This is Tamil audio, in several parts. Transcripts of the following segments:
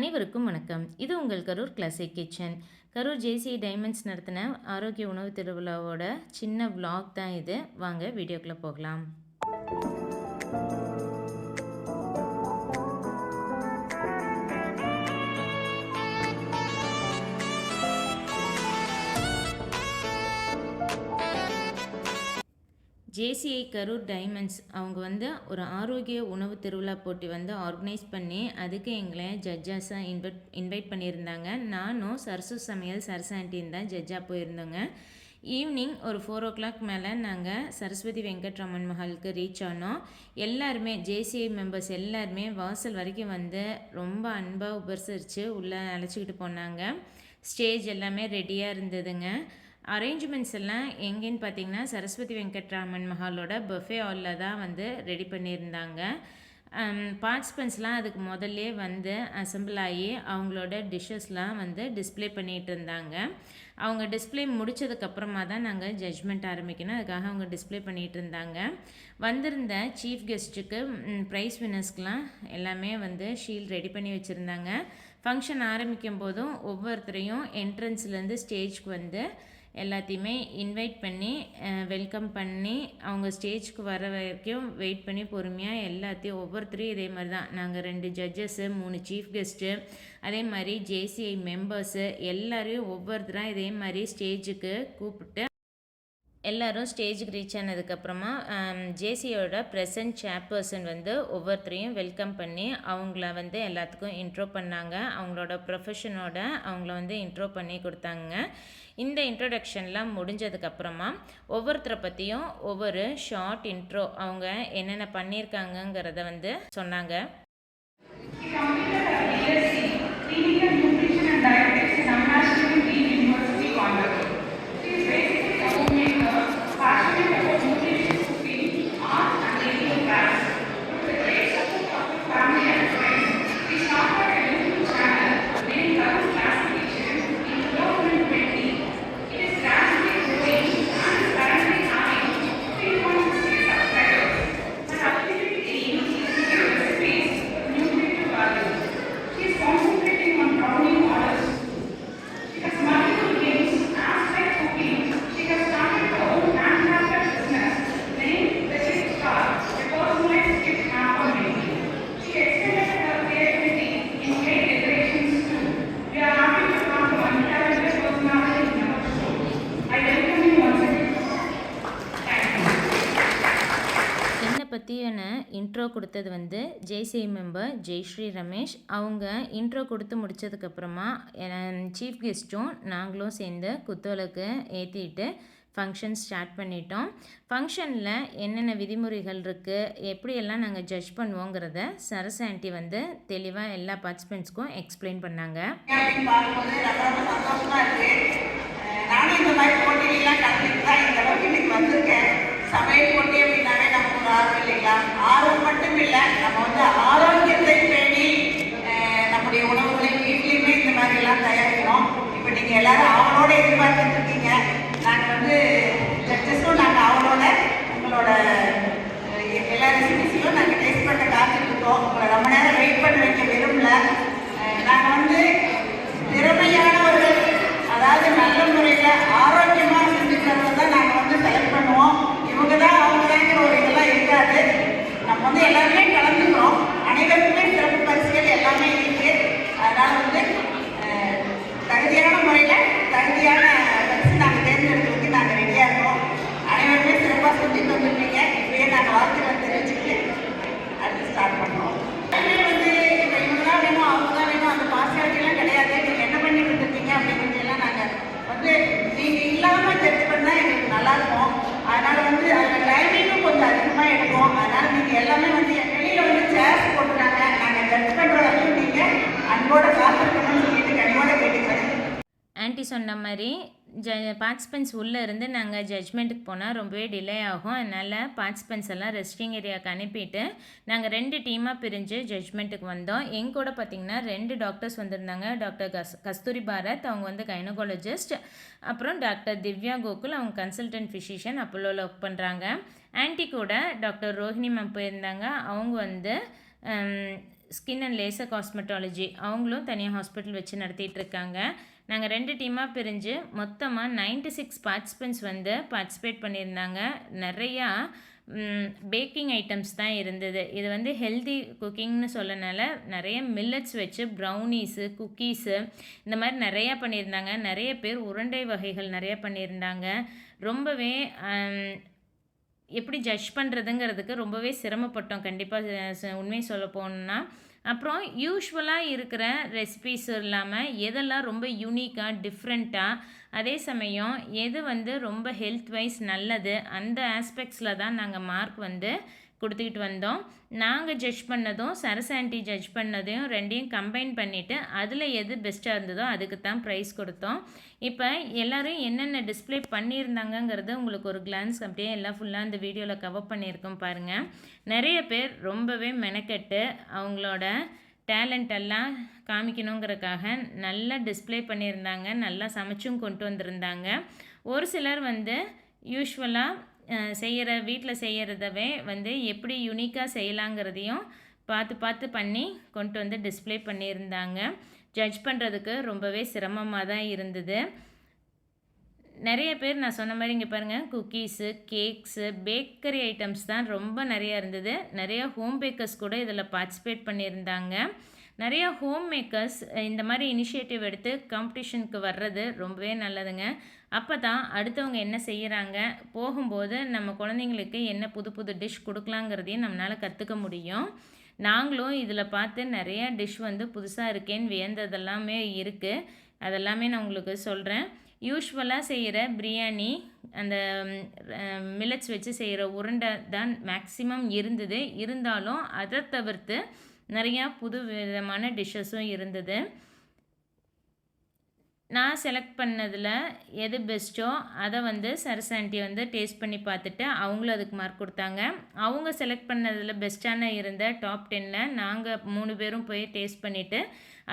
அனைவருக்கும் வணக்கம். இது உங்கள் Karur classic kitchen Karur JC diamonds நடத்தின ஆரோக்கிய உணவு திருவிழாவோட சின்ன விளாக் தான் இது. வாங்க வீடியோக்குள்ளே போகலாம். ஜேசிஐ கரூர் டைமண்ட்ஸ் அவங்க வந்து ஒரு ஆரோக்கிய உணவு திருவிழா போட்டி வந்து ஆர்கனைஸ் பண்ணி அதுக்கு எங்களை ஜட்ஜஸாக இன்வைட் இன்வைட் பண்ணியிருந்தாங்க. நானும் சரசு சமையல் சரசு தான் ஜட்ஜாக போயிருந்தோங்க. ஈவினிங் ஒரு ஃபோர் ஓ கிளாக் மேலே நாங்கள் சரஸ்வதி வெங்கட்ரமன் மஹாலுக்கு ரீச் ஆனோம். எல்லாருமே ஜேசிஐ மெம்பர்ஸ் எல்லாருமே வாசல் வரைக்கும் வந்து ரொம்ப அன்பாக உபசரித்து உள்ளே அழைச்சிக்கிட்டு போனாங்க. ஸ்டேஜ் எல்லாமே ரெடியாக இருந்ததுங்க. அரேஞ்ச்மெண்ட்ஸ் எல்லாம் எங்கேன்னு பார்த்தீங்கன்னா சரஸ்வதி வெங்கட்ராமன் மஹாலோட பஃபே ஹாலில் தான் வந்து ரெடி பண்ணியிருந்தாங்க. பார்ட்டிசிபெண்ட்ஸ்லாம் அதுக்கு முதல்லே வந்து அசம்பிள் ஆகி அவங்களோட டிஷ்ஷஸ்லாம் வந்து டிஸ்ப்ளே பண்ணிகிட்டு இருந்தாங்க. அவங்க டிஸ்ப்ளே முடிச்சதுக்கப்புறமா தான் நாங்கள் ஜட்ஜ்மெண்ட் ஆரம்பிக்கணும். அதுக்காக அவங்க டிஸ்ப்ளே பண்ணிகிட்டு இருந்தாங்க. வந்திருந்த சீஃப் கெஸ்ட்டுக்கு ப்ரைஸ் வினர்ஸ்க்கெலாம் எல்லாமே வந்து ஷீல்ட் ரெடி பண்ணி வச்சுருந்தாங்க. ஃபங்க்ஷன் ஆரம்பிக்கும் போதும் ஒவ்வொருத்தரையும் என்ட்ரன்ஸ்லேருந்து ஸ்டேஜ்க்கு வந்து எல்லாத்தையுமே இன்வைட் பண்ணி வெல்கம் பண்ணி அவங்க ஸ்டேஜ்க்கு வர வரைக்கும் வெயிட் பண்ணி பொறுமையாக எல்லாத்தையும் ஒவ்வொருத்தரையும் இதே மாதிரி தான். நாங்கள் ரெண்டு ஜட்ஜஸ்ஸு மூணு சீஃப் கெஸ்ட்டு அதே மாதிரி ஜேசிஐ மெம்பர்ஸு எல்லாரையும் ஒவ்வொருத்தராக இதே மாதிரி ஸ்டேஜுக்கு கூப்பிட்டு எல்லோரும் ஸ்டேஜுக்கு ரீச் ஆனதுக்கப்புறமா ஜேசியோட ப்ரெசன்ட் சேர்பர்சன் வந்து ஒவ்வொருத்தரையும் வெல்கம் பண்ணி அவங்கள வந்து எல்லாத்துக்கும் இன்ட்ரோ பண்ணாங்க. அவங்களோட ப்ரொஃபஷனோட அவங்கள வந்து இன்ட்ரோ பண்ணி கொடுத்தாங்க. இந்த இன்ட்ரொடக்ஷன்லாம் முடிஞ்சதுக்கப்புறமா ஒவ்வொருத்தரை பற்றியும் ஒவ்வொரு ஷார்ட் இன்ட்ரோ அவங்க என்னென்ன பண்ணியிருக்காங்கங்கிறத வந்து சொன்னாங்க. என்னை பற்றியான இன்ட்ரோ கொடுத்தது வந்து ஜேசிஐ மெம்பர் ஜெய்ஸ்ரீ ரமேஷ் அவங்க இன்ட்ரோ கொடுத்து முடிச்சதுக்கப்புறமா சீஃப் கெஸ்ட்டும் நாங்களும் சேர்ந்து குத்தோலுக்கு ஏற்றிட்டு ஃபங்க்ஷன் ஸ்டார்ட் பண்ணிட்டோம். ஃபங்க்ஷனில் என்னென்ன விதிமுறைகள் இருக்குது எப்படியெல்லாம் நாங்கள் ஜட்ஜ் பண்ணுவோங்கிறத சரஸ் ஆண்டி வந்து தெளிவாக எல்லா பார்ட்டிசிபெண்ட்ஸ்க்கும் எக்ஸ்பிளைன் பண்ணாங்க அப்படின்னு பார்க்கும்போது ரொம்ப ரொம்ப சந்தோஷமா இருக்கு அஹ் நானும் இந்த மாதிரி போட்டியிலாம் கலந்துட்டு தான் இந்த அளவுக்கு இன்னைக்கு வந்திருக்கேன் சமையல் போட்டி அப்படின்னாவே நமக்கு ஒரு ஆர்வம் இல்லைங்களா ஆர்வம் மட்டும் இல்லை நம்ம வந்து ஆரோக்கியத்தை பேணி அஹ் நம்முடைய உணவுகளை வீட்லேயுமே இந்த மாதிரி எல்லாம் தயாரிக்கிறோம் இப்போ நீங்கள் எல்லாரும் அவளோட எதிர்பார்த்துட்டு இருக்கீங்க நாங்கள் வந்து ஜட்ஜஸும் நாங்கள் அவளோட உங்களோட அஹ் எல்லா ரெசிபிஸையும் நாங்கள் டேஸ்ட் பண்ண காத்துட்டு இருக்கோம் உங்களை ரொம்ப நேரம் வெயிட் பண்ண வைக்க விரும்பல அஹ் நாங்க வந்து திறமையானவர்கள் அதாவது நல்ல முறையில் ஆரோக்கியமாக செஞ்சுக்கிறவங்க தான் நாங்கள் வந்து செலக்ட் பண்ணுவோம். இவங்க தான் அவங்க ஒரு இதெல்லாம் இருக்காது. நம்ம வந்து எல்லாருமே கலந்துக்கிறோம். அனைவருக்குமே சிறப்பு பரிசுகள் எல்லாமே இருக்கு அதனால வந்து அஹ், தகுதியான முறையில் தகுதியான பரிசு நாங்கள் தேர்ந்தெடுக்கிறதுக்கு நாங்கள் ரெடியாக இருக்கோம் அனைவருமே சிறப்பாக செஞ்சுட்டு வந்திருப்பீங்க இப்பயே நாங்கள் வாழ்த்துக்கள் தெரிவிச்சுக்கிட்டு அடுத்து ஸ்டார்ட் பண்ணுறோம் எல்லாமே வந்து இப்போ இவங்க தான் வேணும் அவங்க தான் வேணும் அந்த பார்சியாலிட்டிலாம் கிடையாது நீங்கள் என்ன பண்ணி கொடுத்துருக்கீங்க அப்படிங்கிறதெல்லாம் நாங்கள் வந்து நீங்கள் இல்லாமல் ஜட்ஜ் பண்ணால் எங்களுக்கு நல்லா இருக்கும் அதனால வந்து அதில் டைமிங்கும் கொஞ்சம் அதிகமாக எடுக்கும் அதனால நீங்கள் எல்லாமே வந்து என் வெளியில் வந்து சேர்ஸ் போட்டுருக்காங்க நாங்கள் ஜட்ஜ் பண்ணுற வரைக்கும் நீங்கள் அன்போட காத்திருக்கணும்னு சொல்லிட்டு கனிவோட கேட்டுக்கிறேன் ஆன்ட்டி சொன்ன மாதிரி ஜ பார்ட்டிசிபென்ட்ஸ் உள்ளே இருந்து நாங்கள் ஜட்ஜ்மெண்ட்டுக்கு போனால் ரொம்பவே டிலே ஆகும். அதனால் பார்ட்டிசிபென்ட்ஸ் எல்லாம் ரெஸ்டிங் ஏரியாவுக்கு அனுப்பிட்டு நாங்கள் ரெண்டு டீமாக பிரிஞ்சு ஜட்ஜ்மெண்ட்டுக்கு வந்தோம். எங்க கூட பார்த்திங்கன்னா ரெண்டு டாக்டர்ஸ் வந்திருந்தாங்க. டாக்டர் கஸ் கஸ்தூரி பாரத் அவங்க வந்து கைனகாலஜிஸ்ட் அப்புறம் டாக்டர் திவ்யா கோகுல் அவங்க கன்சல்டன்ட் ஃபிசிஷியன் அப்போலோவில் ஒர்க் பண்ணுறாங்க ஆன்ட்டி கூட டாக்டர் ரோஹிணி மேம் போயிருந்தாங்க. அவங்க வந்து ஸ்கின் அண்ட் லேசர் காஸ்மெட்டாலஜி அவங்களும் தனியாக ஹாஸ்பிட்டல் வச்சு நடத்திட்டு இருக்காங்க. நாங்கள் ரெண்டு டீமாக பிரிஞ்சு மொத்தமாக 96 சிக்ஸ் பார்ட்டிசிபெண்ட்ஸ் வந்து பார்ட்டிசிபேட் பண்ணியிருந்தாங்க. நிறையா பேக்கிங் ஐட்டம்ஸ் தான் இருந்தது. இது வந்து ஹெல்தி குக்கிங்னு சொல்லனால நிறைய மில்லட்ஸ் வச்சு ப்ரௌனீஸு குக்கீஸு இந்த மாதிரி நிறையா பண்ணியிருந்தாங்க. நிறைய பேர் உருண்டை வகைகள் நிறைய பண்ணியிருந்தாங்க. ரொம்பவே எப்படி ஜட்ஜ் பண்ணுறதுங்கிறதுக்கு ரொம்பவே சிரமப்பட்டோம். கண்டிப்பாக உண்மையை சொல்ல போகணுன்னா அப்புறம் யூஸ்வலாக இருக்கிற ரெசிபீஸ் இல்லாமல் எதெல்லாம் ரொம்ப யூனிக்காக டிஃப்ரெண்ட்டாக அதே சமயம் எது வந்து ரொம்ப ஹெல்த் வைஸ் நல்லது அந்த ஆஸ்பெக்ட்ஸில் தான் நாங்கள் மார்க் வந்து கொடுத்துக்கிட்டு வந்தோம். நாங்கள் ஜட்ஜ் பண்ணதும் சரஸ் ஆண்டி ஜட்ஜ் பண்ணதையும் ரெண்டையும் கம்பைன் பண்ணிவிட்டு அதில் எது பெஸ்ட்டாக இருந்ததோ அதுக்கு தான் ப்ரைஸ் கொடுத்தோம். இப்போ எல்லோரும் என்னென்ன டிஸ்ப்ளே பண்ணியிருந்தாங்கங்கிறது உங்களுக்கு ஒரு கிளான்ஸ் அப்படியே எல்லாம் ஃபுல்லாக இந்த வீடியோவில் கவர் பண்ணியிருக்கோம் பாருங்கள் நிறைய பேர் ரொம்பவே மெனக்கெட்டு அவங்களோட டேலண்ட் எல்லாம் காமிக்கணுங்கிறக்காக நல்லா டிஸ்ப்ளே பண்ணியிருந்தாங்க நல்லா சமைச்சும் கொண்டு வந்திருந்தாங்க. ஒரு சிலர் வந்து யூஸ்வலாக செய்கிற வீட்டில் செய்கிறதவே வந்து எப்படி யுனிக்காக செய்யலாங்கிறதையும் பார்த்து பார்த்து பண்ணி கொண்டு வந்து டிஸ்ப்ளே பண்ணியிருந்தாங்க. ஜட்ஜ் பண்ணுறதுக்கு ரொம்பவே சிரமமாக தான் இருந்தது. நிறைய பேர் நான் சொன்ன மாதிரி இங்கே பாருங்கள் குக்கீஸு கேக்ஸு பேக்கரி ஐட்டம்ஸ் தான் ரொம்ப நிறையா இருந்தது. நிறையா ஹோம் பேக்கர்ஸ் கூட இதில் பார்ட்டிசிபேட் பண்ணியிருந்தாங்க. நிறையா ஹோம் மேக்கர்ஸ் இந்த மாதிரி இனிஷியேட்டிவ் எடுத்து காம்படிஷனுக்கு வர்றது ரொம்பவே நல்லதுங்க. அப்போ தான் அடுத்தவங்க என்ன செய்கிறாங்க போகும்போது நம்ம குழந்தைங்களுக்கு என்ன புது புது டிஷ் கொடுக்கலாங்கிறதையும் நம்மளால் கற்றுக்க முடியும். நாங்களும் இதில் பார்த்து நிறையா டிஷ் வந்து புதுசாக இருக்கேன்னு வியந்ததெல்லாமே இருக்குது அதெல்லாமே நான் உங்களுக்கு சொல்கிறேன் யூஸ்வலாக செய்கிற பிரியாணி அந்த மில்லட்ஸ் வச்சு செய்கிற உருண்டை தான் மேக்ஸிமம் இருந்தது. இருந்தாலும் அதை தவிர்த்து நிறையா புது விதமான டிஷ்ஷஸும் இருந்தது. நான் செலக்ட் பண்ணதில் எது பெஸ்ட்டோ அதை வந்து சரஸ் வந்து டேஸ்ட் பண்ணி பார்த்துட்டு அவங்களும் அதுக்கு மார்க் கொடுத்தாங்க. அவங்க செலக்ட் பண்ணதில் பெஸ்ட்டான இருந்த டாப் டென்னில் நாங்கள் மூணு பேரும் போய் டேஸ்ட் பண்ணிவிட்டு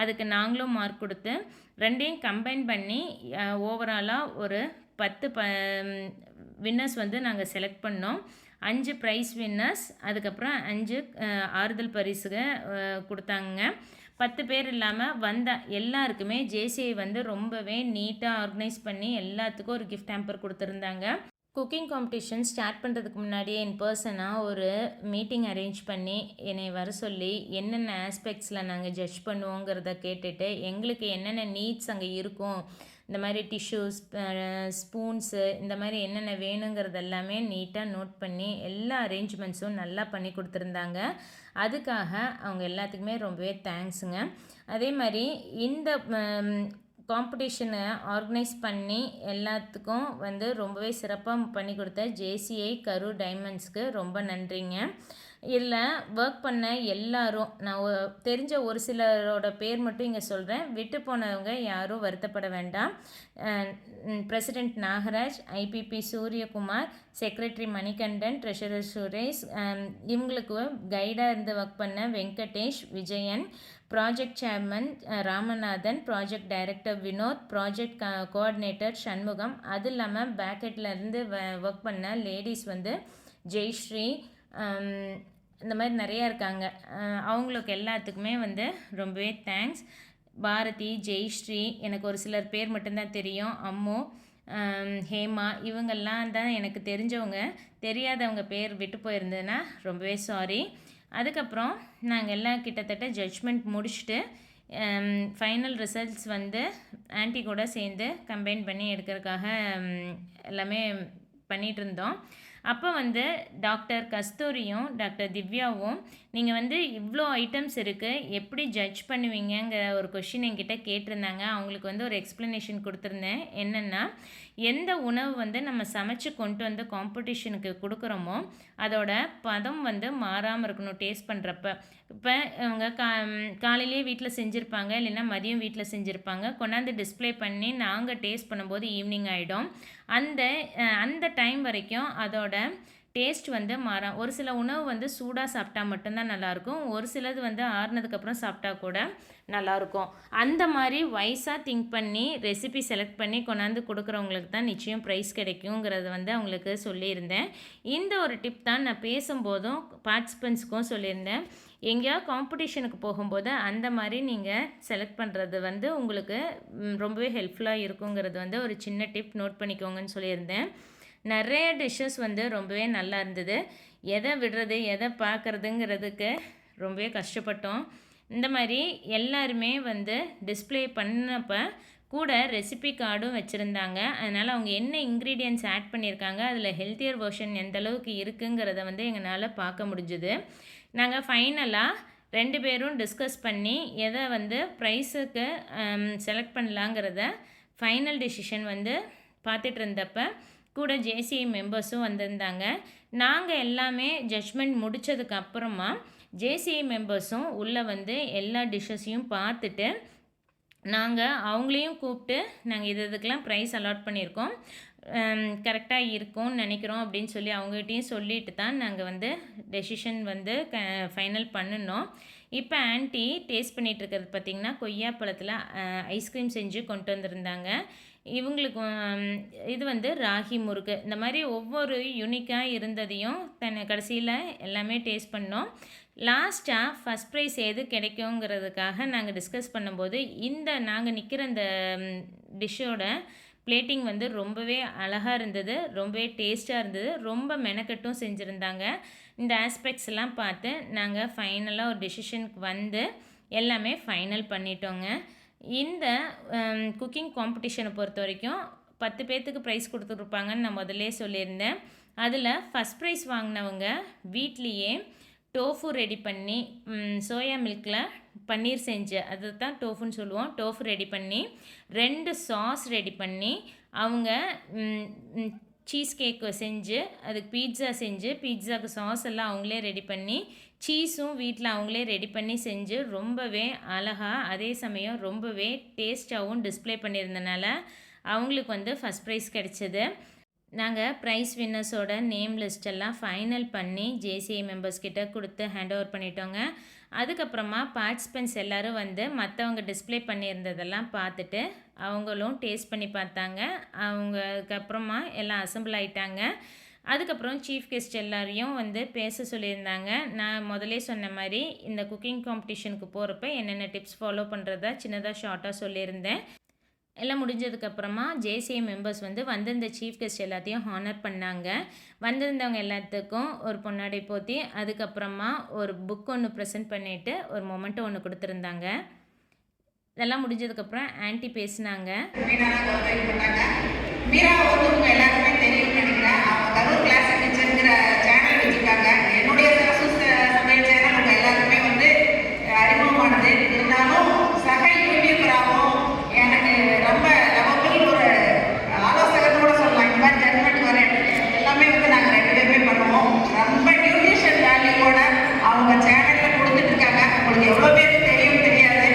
அதுக்கு நாங்களும் மார்க் கொடுத்து ரெண்டையும் கம்பைன் பண்ணி ஓவராலாக ஒரு பத்து ப வின்னர்ஸ் வந்து நாங்கள் செலக்ட் பண்ணோம். அஞ்சு ப்ரைஸ் வின்னர்ஸ் அதுக்கப்புறம் அஞ்சு ஆறுதல் பரிசுக கொடுத்தாங்க பத்து பேர் இல்லாமல் வந்த எல்லாருக்குமே ஜேசிஐ வந்து ரொம்பவே நீட்டாக ஆர்கனைஸ் பண்ணி எல்லாத்துக்கும் ஒரு கிஃப்ட் ஹேம்பர் கொடுத்துருந்தாங்க. குக்கிங் காம்படிஷன் ஸ்டார்ட் பண்ணுறதுக்கு முன்னாடியே இன் பர்சனாக ஒரு மீட்டிங் அரேஞ்ச் பண்ணி என்னை வர சொல்லி என்னென்ன ஆஸ்பெக்ட்ஸில் நாங்கள் ஜட்ஜ் பண்ணுவோங்கிறத கேட்டுட்டு எங்களுக்கு என்னென்ன நீட்ஸ் அங்கே இருக்கும் இந்த மாதிரி டிஷ்யூஸ் ஸ்பூன்ஸு இந்த மாதிரி என்னென்ன வேணுங்கிறது எல்லாமே நீட்டாக நோட் பண்ணி எல்லா அரேஞ்ச்மெண்ட்ஸும் நல்லா பண்ணி கொடுத்துருந்தாங்க. அதுக்காக அவங்க எல்லாத்துக்குமே ரொம்பவே தேங்க்ஸுங்க அதே மாதிரி இந்த காம்படிஷனை ஆர்கனைஸ் பண்ணி எல்லாத்துக்கும் வந்து ரொம்பவே சிறப்பாக பண்ணி கொடுத்த ஜேசிஐ கரு டைமண்ட்ஸ்க்கு ரொம்ப நன்றிங்க. இல்லை ஒர்க் பண்ண எல்லாரும் நான் தெரிஞ்ச ஒரு சிலரோட பேர் மட்டும் இங்கே சொல்கிறேன் விட்டு போனவங்க யாரும் வருத்தப்பட வேண்டாம். President Nagaraj IPP Suryakumar secretary Manikandan treasurer Suresh இவங்களுக்கு கைடாக இருந்து ஒர்க் பண்ண Venkatesh Vijayan project chairman Ramanathan project director Vinod project coordinator Shanmugam. அது இல்லாமல் பேக்கெட்லேருந்து இருந்து ஒர்க் பண்ண லேடிஸ் வந்து ஜெய்ஸ்ரீ இந்த மாதிரி நிறையா இருக்காங்க. அவங்களுக்கு எல்லாத்துக்குமே வந்து ரொம்பவே தேங்க்ஸ் பாரதி ஜெய்ஸ்ரீ எனக்கு ஒரு சிலர் பேர் மட்டும்தான் தெரியும். அம்மு ஹேமா இவங்கெல்லாம் தான் எனக்கு தெரிஞ்சவங்க. தெரியாதவங்க பேர் விட்டு போயிருந்ததுன்னா ரொம்பவே சாரி அதுக்கப்புறம் நாங்கள் எல்லாம் கிட்டத்தட்ட ஜட்ஜ்மெண்ட் முடிச்சுட்டு ஃபைனல் ரிசல்ட்ஸ் வந்து ஆன்ட்டி கூட சேர்ந்து கம்பைன் பண்ணி எடுக்கிறதுக்காக எல்லாமே பண்ணிகிட்டு இருந்தோம். அப்போ வந்து டாக்டர் கஸ்தூரியும் டாக்டர் திவ்யாவும் நீங்கள் வந்து இவ்வளோ ஐட்டம்ஸ் இருக்குது எப்படி ஜட்ஜ் பண்ணுவீங்கங்கிற ஒரு கொஷின் என்கிட்ட கேட்டிருந்தாங்க. அவங்களுக்கு வந்து ஒரு எக்ஸ்ப்ளனேஷன் கொடுத்துருந்தேன். என்னென்னா எந்த உணவு வந்து நம்ம சமைச்சு கொண்டு வந்து காம்படிஷனுக்கு கொடுக்குறோமோ அதோட பதம் வந்து மாறாமல் இருக்கணும் டேஸ்ட் பண்ணுறப்ப இப்போ அவங்க கா காலையிலேயே வீட்டில் செஞ்சுருப்பாங்க இல்லைன்னா மதியம் வீட்டில் செஞ்சுருப்பாங்க. கொண்டாந்து டிஸ்ப்ளே பண்ணி நாங்கள் டேஸ்ட் பண்ணும்போது ஈவினிங் ஆகிடும் அந்த அந்த டைம் வரைக்கும் அதோட டேஸ்ட் வந்து மாறும். ஒரு சில உணவு வந்து சூடாக சாப்பிட்டா மட்டும்தான் நல்லாயிருக்கும். ஒரு சிலது வந்து ஆறுனதுக்கப்புறம் சாப்பிட்டா கூட நல்லாயிருக்கும். அந்த மாதிரி வயசாக திங்க் பண்ணி ரெசிபி செலக்ட் பண்ணி கொண்டாந்து கொடுக்குறவங்களுக்கு தான் நிச்சயம் ப்ரைஸ் கிடைக்குங்கிறது வந்து அவங்களுக்கு சொல்லியிருந்தேன். இந்த ஒரு டிப் தான் நான் பேசும்போதும் பார்ட்டிசிபெண்ட்ஸுக்கும் சொல்லியிருந்தேன். எங்கேயாவது காம்படிஷனுக்கு போகும்போது அந்த மாதிரி நீங்கள் செலக்ட் பண்ணுறது வந்து உங்களுக்கு ரொம்பவே ஹெல்ப்ஃபுல்லாக இருக்குங்கிறது வந்து ஒரு சின்ன டிப் நோட் பண்ணிக்கோங்கன்னு சொல்லியிருந்தேன். நிறைய டிஷ்ஷஸ் வந்து ரொம்பவே நல்லா இருந்தது. எதை விடுறது எதை பார்க்குறதுங்கிறதுக்கு ரொம்பவே கஷ்டப்பட்டோம். இந்த மாதிரி எல்லாருமே வந்து டிஸ்ப்ளே பண்ணப்போ கூட ரெசிபி கார்டும் வச்சுருந்தாங்க. அதனால் அவங்க என்ன இன்க்ரீடியன்ஸ் ஆட் பண்ணியிருக்காங்க அதில் ஹெல்த்தியர் வேர்ஷன் எந்தளவுக்கு இருக்குங்கிறத வந்து எங்களால் பார்க்க முடிஞ்சுது. நாங்கள் ஃபைனலாக ரெண்டு பேரும் டிஸ்கஸ் பண்ணி எதை வந்து ப்ரைஸுக்கு செலக்ட் பண்ணலாங்கிறத ஃபைனல் டிசிஷன் வந்து பார்த்துட்டு இருந்தப்ப கூட ஜேசிஐ மெம்பர்ஸும் வந்திருந்தாங்க. நாங்கள் எல்லாமே ஜட்ஜ்மெண்ட் முடித்ததுக்கு அப்புறமா ஜேசிஐ மெம்பர்ஸும் உள்ளே வந்து எல்லா டிஷ்ஷஸையும் பார்த்துட்டு நாங்கள் அவங்களையும் கூப்பிட்டு நாங்கள் இது இதுக்கெல்லாம் ப்ரைஸ் அலாட் பண்ணியிருக்கோம். கரெக்டாக இருக்கும்னு நினைக்கிறோம் அப்படின்னு சொல்லி அவங்ககிட்டயும் சொல்லிட்டு தான் நாங்கள் வந்து டெசிஷன் வந்து க ஃபைனல் பண்ணினோம். இப்போ ஆன்ட்டி டேஸ்ட் பண்ணிகிட்ருக்கிறது இருக்கிறது பார்த்திங்கன்னா கொய்யாப்பழத்தில் ஐஸ்கிரீம் செஞ்சு கொண்டு வந்திருந்தாங்க. இவங்களுக்கு இது வந்து ராகி முறுக்கு. இந்த மாதிரி ஒவ்வொரு யூனிக்காக இருந்ததையும் தன்னை கடைசியில் எல்லாமே டேஸ்ட் பண்ணோம். லாஸ்ட்டாக ஃபஸ்ட் ப்ரைஸ் எது கிடைக்குங்கிறதுக்காக நாங்கள் டிஸ்கஸ் பண்ணும்போது இந்த நாங்கள் நிற்கிற இந்த டிஷ்ஷோட பிளேட்டிங் வந்து ரொம்பவே அழகாக இருந்தது ரொம்பவே டேஸ்ட்டாக இருந்தது ரொம்ப மெனக்கட்டும் செஞ்சுருந்தாங்க. இந்த ஆஸ்பெக்ட்ஸ் எல்லாம் பார்த்து நாங்கள் ஃபைனலாக ஒரு டெசிஷனுக்கு வந்து எல்லாமே ஃபைனல் பண்ணிட்டோங்க. இந்த குக்கிங் காம்படிஷனை பொறுத்த வரைக்கும் பத்து பேர்த்துக்கு ப்ரைஸ் கொடுத்துருப்பாங்கன்னு நான் முதல்லே சொல்லியிருந்தேன். அதில் ஃபஸ்ட் ப்ரைஸ் வாங்கினவங்க வீட்லேயே டோஃபு ரெடி பண்ணி சோயா மில்கில் பன்னீர் செஞ்சு அது தான் டோஃபுன்னு சொல்லுவோம். டோஃபு ரெடி பண்ணி ரெண்டு சாஸ் ரெடி பண்ணி அவங்க சீஸ் கேக்கு செஞ்சு அதுக்கு பீட்சா செஞ்சு பீட்சாக்கு சாஸ் எல்லாம் அவங்களே ரெடி பண்ணி சீஸும் வீட்டில் அவங்களே ரெடி பண்ணி செஞ்சு ரொம்பவே அழகாக அதே சமயம் ரொம்பவே டேஸ்ட்டாகவும் டிஸ்ப்ளே பண்ணியிருந்தனால அவங்களுக்கு வந்து ஃபஸ்ட் ப்ரைஸ் கிடச்சிது. நாங்கள் ப்ரைஸ் வின்னர்ஸோட நேம் லிஸ்டெல்லாம் ஃபைனல் பண்ணி ஜேசிஐ மெம்பர்ஸ் கிட்ட கொடுத்து ஹேண்ட் ஓவர் பண்ணிட்டோங்க. அதுக்கப்புறமா பார்ட்டிசிபென்ட்ஸ் எல்லோரும் வந்து மற்றவங்க டிஸ்ப்ளே பண்ணியிருந்ததெல்லாம் பார்த்துட்டு அவங்களும் டேஸ்ட் பண்ணி பார்த்தாங்க. அவங்க அதுக்கப்புறமா எல்லாம் அசம்பிள் ஆகிட்டாங்க அதுக்கப்புறம் சீஃப் கெஸ்ட் எல்லாரையும் வந்து பேச சொல்லியிருந்தாங்க. நான் முதலே சொன்ன மாதிரி இந்த குக்கிங் காம்படிஷனுக்கு போகிறப்ப என்னென்ன டிப்ஸ் ஃபாலோ பண்ணுறதா சின்னதாக ஷார்ட்டாக சொல்லியிருந்தேன். எல்லாம் முடிஞ்சதுக்கப்புறமா ஜேசிஐ மெம்பர்ஸ் வந்து வந்திருந்த சீஃப் கெஸ்ட் எல்லாத்தையும் ஹானர் பண்ணாங்க. வந்திருந்தவங்க எல்லாத்துக்கும் ஒரு பொன்னாடை போத்தி அதுக்கப்புறமா ஒரு புக் ஒன்று ப்ரெசென்ட் பண்ணிவிட்டு ஒரு மொமெண்ட்டோ ஒன்று கொடுத்துருந்தாங்க. இதெல்லாம் முடிஞ்சதுக்கப்புறம் ஆன்ட்டி பேசினாங்க மீனானா கௌரவி பண்ணாங்க மீரா வந்து உங்க எல்லாருக்குமே தெரியும்னு நினைக்கிறேன் அவங்க கரூர் கிளாஸ் கிச்சன்ங்கிற சேனல் வச்சிருக்காங்க என்னுடைய சரசு ச- சமையல் சேனல் உங்க எல்லாருக்குமே வந்து அஹ், அறிமுகமானது இருந்தாலும் சக யூடியூபராகவும் எனக்கு ரொம்ப லவபிள் ஒரு ஆலோசகர் கூட சொல்லலாம் இந்த மாதிரி ஜட்மெண்ட் வர எல்லாமே வந்து நாங்கள் ரெண்டு பேருமே பண்ணுவோம் ரொம்ப நியூட்ரிஷன் வேல்யூவோட அவங்க சேனல்ல கொடுத்துட்டு இருக்காங்க உங்களுக்கு எவ்வளோ பேருக்கு தெரியும் தெரியாது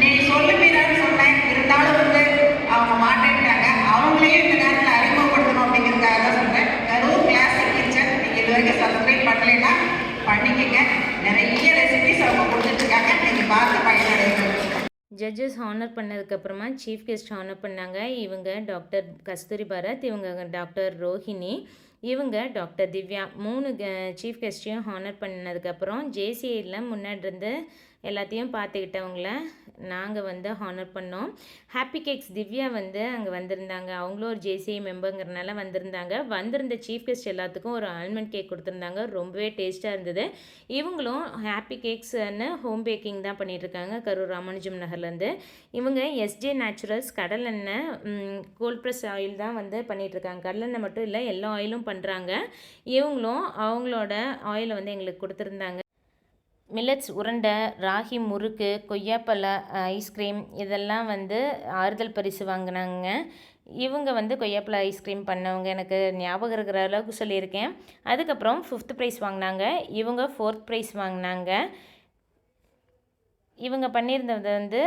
நீ சொல்லு மீரான்னு சொன்னேன் இருந்தாலும் வந்து அவங்க மாட்டேன்ட்டாங்க அவங்களையும் இந்த நேரத்தில் அறிமுகப்படுத்தணும் அப்படிங்கிறதுக்காக தான் சொல்றேன் கரூர் கிளாசிக் கிச்சன் நீங்கள் இது வரைக்கும் சப்ஸ்கிரைப் பண்ணலைன்னா பண்ணிக்கங்க நிறைய ரெசிபிஸ் அவங்க கொடுத்துட்டு இருக்காங்க நீங்கள் பார்த்து பயனடைங்க ஜட்ஜஸ் ஹானர் பண்ணதுக்கப்புறமா சீஃப் கெஸ்ட் ஹானர் பண்ணாங்க. இவங்க டாக்டர் கஸ்தூரி பரத் இவங்க டாக்டர் ரோஹிணி இவங்க டாக்டர் திவ்யா. மூணு சீஃப் கெஸ்ட்டையும் ஹானர் பண்ணதுக்கப்புறம் ஜேசிஐயில் முன்னாடி இருந்து எல்லாத்தையும் பார்த்துக்கிட்டவங்கள நாங்கள் வந்து ஹானர் பண்ணோம். ஹாப்பி கேக்ஸ் திவ்யா வந்து அங்கே வந்திருந்தாங்க. அவங்களும் ஒரு ஜேசிஐ மெம்பருங்கிறனால வந்திருந்தாங்க. வந்திருந்த சீஃப் கெஸ்ட் எல்லாத்துக்கும் ஒரு ஆல்மண்ட் கேக் கொடுத்துருந்தாங்க. ரொம்பவே டேஸ்ட்டாக இருந்தது. இவங்களும் ஹாப்பி கேக்ஸ்னு ஹோம் பேக்கிங் தான் பண்ணிகிட்ருக்காங்க கரூர் ராமானுஜம் நகர்லேருந்து. இவங்க எஸ்ஜே நேச்சுரல்ஸ் கடலெண்ணெய் கோல்ட் ப்ரெஸ் ஆயில் தான் வந்து பண்ணிகிட்ருக்காங்க கடலெண்ணெய் மட்டும் இல்லை எல்லா ஆயிலும் பண்ணுறாங்க இவங்களும் அவங்களோட ஆயிலை வந்து எங்களுக்கு கொடுத்துருந்தாங்க. மில்லட்ஸ் உருண்டை ராகி முறுக்கு கொய்யாப்பழ ஐஸ்கிரீம் இதெல்லாம் வந்து ஆறுதல் பரிசு வாங்கினாங்க. இவங்க வந்து கொய்யாப்பழ ஐஸ்கிரீம் பண்ணவங்க. எனக்கு ஞாபகம் இருக்கிற அளவுக்கு சொல்லியிருக்கேன். அதுக்கப்புறம் ஃபிஃப்த் ப்ரைஸ் வாங்கினாங்க. இவங்க ஃபோர்த் ப்ரைஸ் வாங்கினாங்க. இவங்க பண்ணியிருந்தது வந்து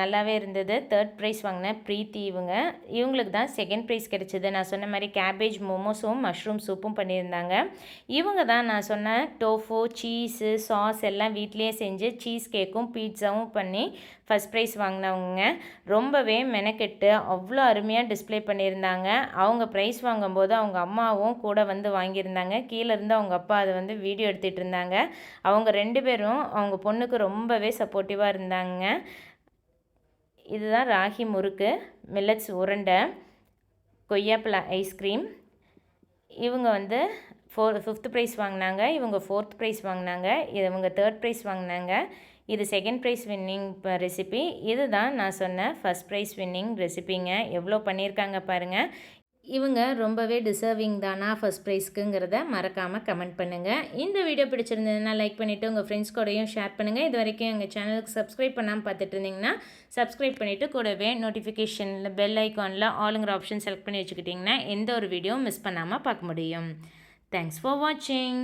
நல்லாவே இருந்தது. தேர்ட் ப்ரைஸ் வாங்கின ப்ரீத்தி இவங்க. இவங்களுக்கு தான் செகண்ட் ப்ரைஸ் கிடச்சிது. நான் சொன்ன மாதிரி கேபேஜ் மோமோஸும் மஷ்ரூம் சூப்பும் பண்ணியிருந்தாங்க. இவங்க தான் நான் சொன்ன டோஃபோ சீஸு சாஸ் எல்லாம் வீட்லேயே செஞ்சு சீஸ் கேக்கும் பீட்சாவும் பண்ணி ஃபஸ்ட் ப்ரைஸ் வாங்கினவங்க. ரொம்பவே மெனக்கெட்டு அவ்வளோ அருமையாக டிஸ்ப்ளே பண்ணியிருந்தாங்க. அவங்க ப்ரைஸ் வாங்கும்போது அவங்க அம்மாவும் கூட வந்து வாங்கியிருந்தாங்க. கீழே இருந்து அவங்க அப்பா அதை வந்து வீடியோ எடுத்துகிட்டு இருந்தாங்க. அவங்க ரெண்டு பேரும் அவங்க பொண்ணுக்கு ரொம்பவே சப்போர்ட்டிவாக இருந்தாங்க. இதுதான் ராகி முறுக்கு மில்லட்ஸ் உருண்டை கொய்யாப்பழ ஐஸ்கிரீம் இவங்க வந்து ஃபோர் ஃபிஃப்த் ப்ரைஸ் வாங்கினாங்க இவங்க ஃபோர்த் ப்ரைஸ் வாங்கினாங்க இவங்க தேர்ட் ப்ரைஸ் வாங்கினாங்க. இது செகண்ட் ப்ரைஸ் வின்னிங் ரெசிபி இதுதான் நான் சொன்ன ஃபஸ்ட் ப்ரைஸ் வின்னிங் ரெசிபிங்க எவ்வளோ பண்ணியிருக்காங்க பாருங்கள் இவங்க ரொம்பவே டிசர்விங் தானா ஃபஸ்ட் ப்ரைஸ்க்குங்கிறத மறக்காமல் கமெண்ட் பண்ணுங்கள் இந்த வீடியோ பிடிச்சிருந்ததுன்னா லைக் பண்ணிவிட்டு உங்கள் ஃப்ரெண்ட்ஸ் கூடயும் ஷேர் பண்ணுங்கள் இது வரைக்கும் எங்கள் சேனலுக்கு சப்ஸ்கிரைப் பண்ணாமல் பார்த்துட்டு இருந்தீங்கன்னா சப்ஸ்கிரைப் பண்ணிவிட்டு கூடவே நோட்டிஃபிகேஷனில் பெல் ஐக்கானில் ஆளுங்கிற ஆப்ஷன் செலக்ட் பண்ணி வச்சுக்கிட்டிங்கன்னா எந்த ஒரு வீடியோ மிஸ் பண்ணாமல் பார்க்க முடியும். தேங்க்ஸ் ஃபார் வாட்சிங்